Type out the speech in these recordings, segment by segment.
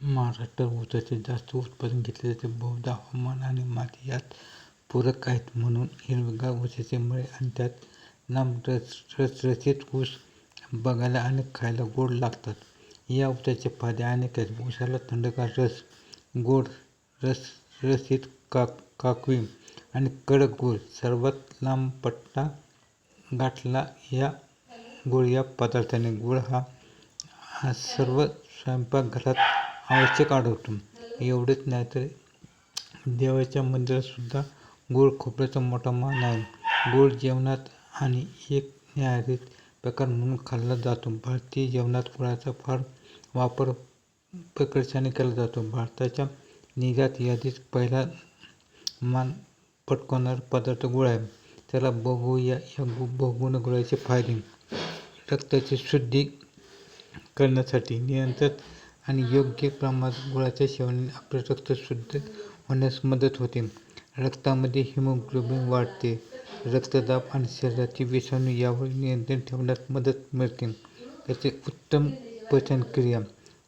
महाराष्ट्रात ऊसाचे जास्त उत्पादन घेतले जाते. बहुधा हवामान आणि माती यात पूरक आहेत. म्हणून हिरवेगार ऊसाचे मळे आणि त्यात लांब रसरशीत ऊस बघायला आणि खायला गोड लागतात. या ऊसाचे फायदे अनेक आहेत. ऊसाला थंडगार रस, गोड रसरशीत काकवी आणि कडक गूळ. सर्वात लांब पट्टा गाठला गूळ या पदार्थाने. गूळ हा सर्व स्वयंपाकघरात आवश्यक आढळतो. एवढेच नाही तर देवाच्या मंदिरातसुद्धा गोड गूळ खोबऱ्याचा मोठा मान आहे. गूळ जेवणात आणि एक न्यायाधीत प्रकार म्हणून खाल्ला जातो. भारतीय जेवणात गुळाचा फार वापर प्रकर्षाने केला जातो. भारताच्या निर्यात यादीत पहिला मान पटकवणारा पदार्थ गूळ आहे. त्याला बघूया या बहुगुणी गुळाचे फायदे. रक्ताची शुद्धी करण्यासाठी, नियंत्रित आणि योग्य प्रमाणात गुळाच्या सेवनाने आपले रक्त शुद्ध होण्यास मदत होते. रक्तामध्ये हिमोग्लोबिन वाढते. रक्तदाब आणि शरीराची विषाणू यावर नियंत्रण ठेवण्यास मदत मिळते. त्याचे उत्तम पचनक्रिया.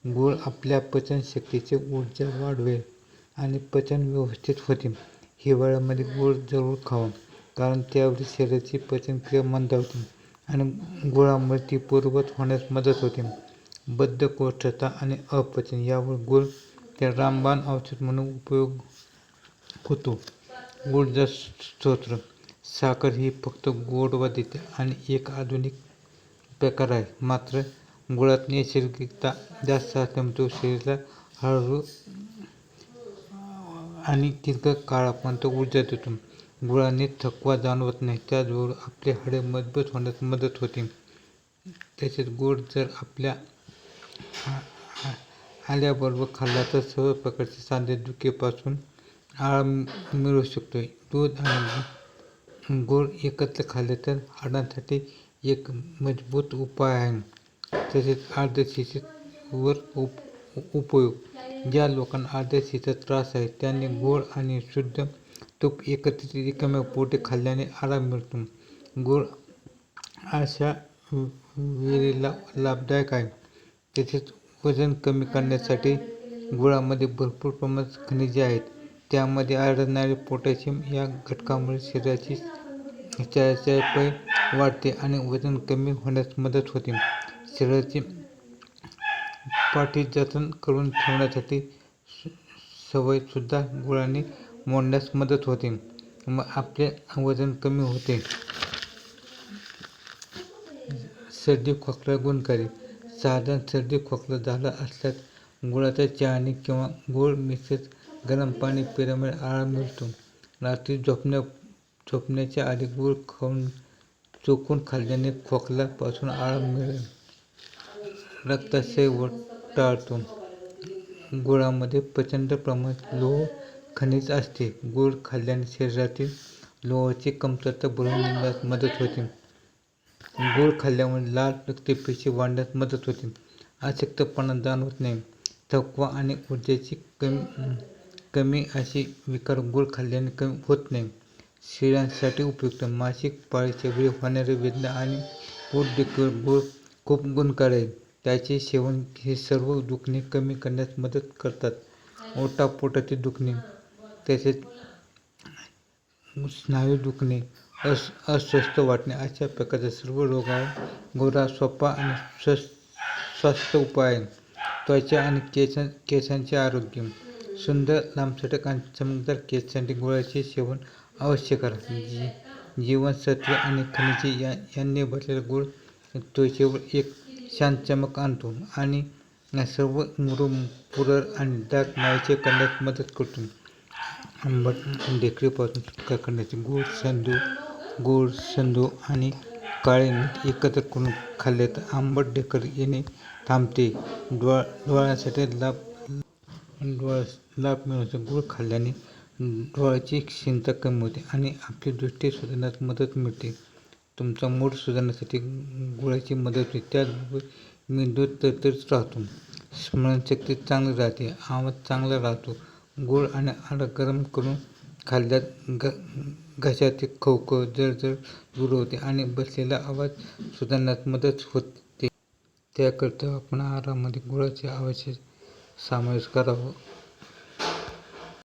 गूळ आपल्या पचनशक्तीचे ऊर्जा वाढवेल आणि पचन व्यवस्थित होते. हिवाळ्यामध्ये गूळ जरूर खावा, कारण त्यावेळी शरीराची पचनक्रिया मंदावते आणि गुळामुळे ती पूर्वत होण्यास मदत होते. बद्धकोष्ठता आणि अपचन यावर गूळ रामबाण औषध म्हणून उपयोग होतो. ऊर्जा स्रोत. साखर ही फक्त गोडवा देते आणि एक आधुनिक प्रकार आहे. मात्र गुळात नैसर्गिकता जास्त असल्यामुळे तो शरीराला हळूहळू आणि दीर्घ काळापर्यंत ऊर्जा देतो. गुळाने थकवा जाणवत नाही. त्याचबरोबर आपले हाडे मजबूत होण्यास मदत होते. तसेच गोड जर आपल्या आल्याबरोबर खाल्ला तर सर्व प्रकारचे सांधे दुखीपासून आराम मिळू शकतो. दूध आणि गोड एकत्र खाल्ले तर हाडांसाठी एक मजबूत उपाय आहे. तसेच अर्धशीत वर उपयोग. ज्या लोकांना अर्धशीतचा त्रास आहे त्यांनी गूळ आणि शुद्ध तूप एकत्रित रिकाम्या पोटे खाल्ल्याने आराम मिळतो. गूळ अशा वेळेला लाभदायक आहे. तसेच वजन कमी करण्यासाठी गुळामध्ये भरपूर प्रमाणात खनिजे आहेत. त्यामध्ये आढळणारे पोटॅशियम या घटकामुळे शरीराची चयापचय वाढते आणि वजन कमी होण्यास मदत होते. शरीराची पाठीजतन करून ठेवण्यासाठी सवयसुद्धा गुळाने मोडण्यास मदत होते. मग आपले वजन कमी होते. सर्दी खोकला गुणकारी. साधारण सर्दी खोकला झाला असल्यास गुळाच्या चहाने किंवा गूळ मिश्रित गरम पाणी पिल्यामुळे आराम मिळतो. रात्री झोपण्या झोपण्याच्या आधी गूळ चोखून खाल्ल्याने खोकल्यापासून आराम मिळेल. रक्तक्षय टाळतो. गुळामध्ये प्रचंड प्रमाणात लोह खनिज असते. गूळ खाल्ल्याने शरीरातील लोहाची कमतरता भरून निघण्यास मदत होते. गूळ खाल्ल्यामुळे लाल रक्तपेशी वाढण्यास मदत होते. अशक्तपणा जाणवत नाही. थकवा आणि ऊर्जेची कमी कमी असे विकार गूळ खाल्ल्याने कमी होत नाही स्त्रियांसाठी उपयुक्त. मासिक पाळीच्या वेळी होणाऱ्या वेदना आणि पोटदुखीवर गूळ खूप गुणकार आहे. त्याचे सेवन हे सर्व दुखणे कमी करण्यास मदत करतात. ओटापोटाची दुखणे तसेच स्नायू दुखणे, अस अस्वस्थ वाटणे अशा प्रकारच्या सर्व रोगावर गोरा सोपा आणि स्वस्त उपाय आहे. त्वचा आणि केसांचे आरोग्य. सुंदर, लांबसटक आणि चमकदार केसांसाठी गुळाचे सेवन अवश्य करा. जीवनसत्व आणि खनिजे या यांनी भरलेला गूळ त्वचेवर एक शांत चमक आणतो आणि सर्व मुरुम पुरर आणि डाग मायचे करण्यास मदत करतो. आंबट ढेकरीपासून सुटका करण्यासाठी गूळ, सधू आणि काळे मीठ एकत्र करून खाल्ले तर आंबट ढेकर येणे थांबते. डोळ्यांसाठी लाभ मिळवण्यासाठी गूळ खाल्ल्याने डोळ्याची क्षीणता कमी होते आणि आपली दृष्टी सुधारण्यास मदत मिळते. तुमचा मूड सुधारण्यासाठी गुळाची मदत होते. त्याचबरोबर मेंदू तरतरीत राहतो. स्मरणशक्ती चांगली राहते. आवाज चांगला राहतो. गूळ आणि आडा गरम करून खाल्ल्यास घशाचे खवखव, जळजळ दूर होते आणि बसलेला आवाज सुधारण्यास मदत होते. त्याकरिता आपण आहारामध्ये गुळाचे अवश्य समावेश करावा